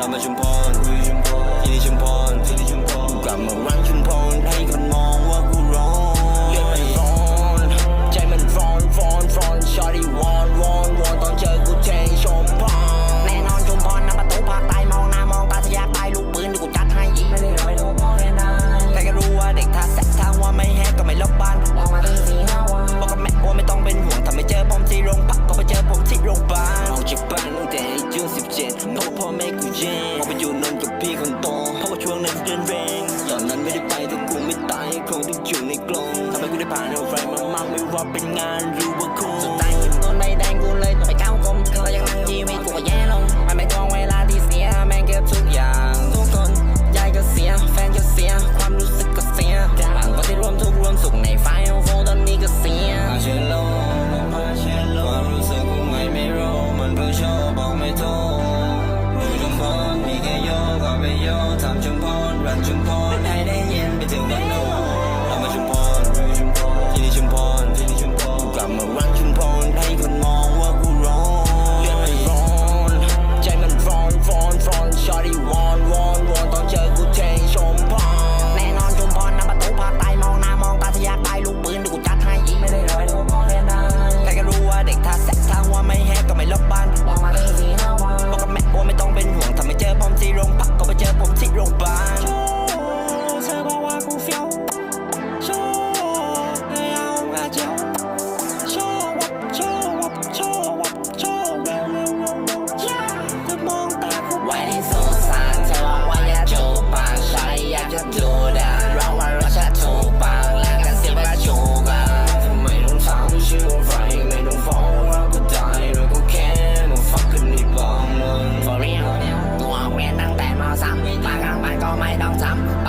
เรามาชุมพรที่นี่ชุมพรกลับมารักชุมพรให้คนมอง yeah มองไปอยู่นนกับพี่คนโตเพราะว่าช่วงนั้นเดินเร่งตอนนั้นไม่ได้ไปแต่กูไม่ตายคงต้องอยู่ในกลงทำให้กูได้ผ่านเอาไฟมามากไม่ว่าเป็นงานรู้ โยทำจุมพลรันจุมพลให้ได้ยินไปถึงวันโน้ ไม่ต้องจำ